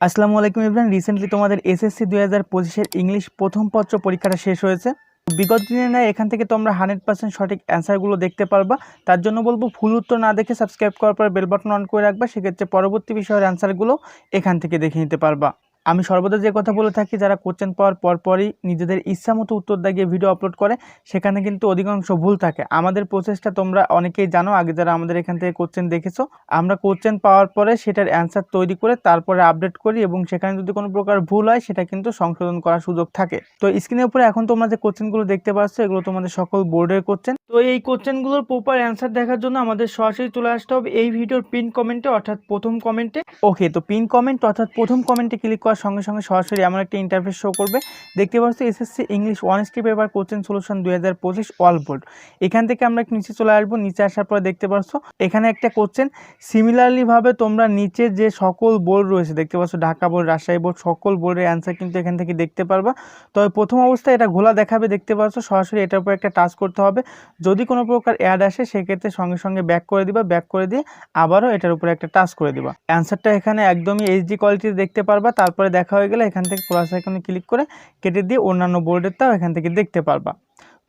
আসসালামু আলাইকুম ইব্রাহিম রিসেন্টলি তোমাদের এসএসসি দুই হাজার পঁচিশের ইংলিশ প্রথম পত্র পরীক্ষাটা শেষ হয়েছে। বিগত দিনে নেয় এখান থেকে তোমরা হান্ড্রেড পার্সেন্ট সঠিক অ্যান্সারগুলো দেখতে পারবা। তার জন্য বলব ফুল উত্তর না দেখে সাবস্ক্রাইব করার পর বেলবটন অন করে রাখবা। সেক্ষেত্রে পরবর্তী বিষয়ের অ্যান্সারগুলো এখান থেকে দেখে নিতে পারবা। আমি সর্বদা যে কথা বলে থাকি, যারা কোশ্চেন পাওয়ার পরপরই নিজেদের ইচ্ছা মতো উত্তর দাগিয়ে ভিডিও আপলোড করে, সেখানে কিন্তু অধিকাংশ ভুল থাকে। আমাদের প্রসেসটা তোমরা অনেকেই জানো, আগে যারা আমাদের এখান থেকে কোশ্চেন দেখেছ, আমরা কোশ্চেন পাওয়ার পরে সেটার অ্যান্সার তৈরি করে তারপরে আপডেট করি এবং সেখানে যদি কোনো প্রকার ভুল হয়, সেটা কিন্তু সংশোধন করার সুযোগ থাকে। তো স্ক্রিনের উপরে এখন তোমরা যে কোশ্চেনগুলো দেখতে পাচ্ছ, এগুলো তোমাদের সকল বোর্ডের কোশ্চেন তো এই কোশ্চেনগুলোর প্রপার অ্যান্সার দেখার জন্য আমাদের সরাসরি চলে আসতে হবে এই ভিডিওর পিন কমেন্টে অর্থাৎ প্রথম কমেন্টে ওকে তো পিন কমেন্ট অর্থাৎ প্রথম কমেন্টে ক্লিক করার সঙ্গে সঙ্গে সরাসরি এমন একটা ইন্টারফেস শো করবে। দেখতে পাচ্ছ এসএসসি ইংলিশ ওয়ান স্টি পেপার কোশ্চেন সলিউশন দুই হাজার পঁচিশ অল বোর্ড এখান থেকে আমরা নিচে চলে আসব, নিচে আসার পরে দেখতে পাচ্ছ, এখানে একটা কোশ্চেন সিমিলারলি ভাবে তোমরা নিচে যে সকল বোর্ড রয়েছে, দেখতে পাচ্ছ, ঢাকা বোর্ড রাজশাহী বোর্ড সকল বোর্ডের অ্যান্সার কিন্তু এখান থেকে দেখতে পারবা। তবে প্রথম অবস্থায় এটা ঘোলা দেখাবে, দেখতে পাচ্ছ, সরাসরি এটার উপর একটা টাচ করতে হবে। যদি কোনো প্রকার অ্যাড আসে, সেক্ষেত্রে সঙ্গে সঙ্গে ব্যাক করে দিবা ব্যাক করে দিয়ে আবারও এটার উপরে একটা টাচ করে দিবা। অ্যান্সারটা এখানে একদমই এইচডি কোয়ালিটিতে দেখতে পারবা, তারপরে দেখা হয়ে গেলে এখান থেকে প্লাস আইকনে ক্লিক করে কেটে দিয়ে অন্যান্য বোর্ডেরটাও এখান থেকে দেখতে পারবা।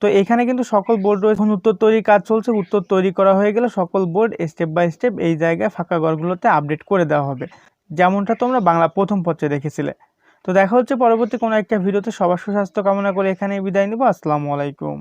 তো এখানে কিন্তু সকল বোর্ড এখন উত্তর তৈরির কাজ চলছে। উত্তর তৈরি করা হয়ে গেলে সকল বোর্ড স্টেপ বাই স্টেপ এই জায়গায় ফাঁকা ঘরগুলোতে আপডেট করে দেওয়া হবে। যেমনটা তোমরা বাংলা প্রথম পত্রে দেখেছিলে। তো দেখা হচ্ছে পরবর্তী কোনো একটা ভিডিওতে সবার সুস্বাস্থ্য কামনা করে এখানেই বিদায় নিব। আসসালামু আলাইকুম।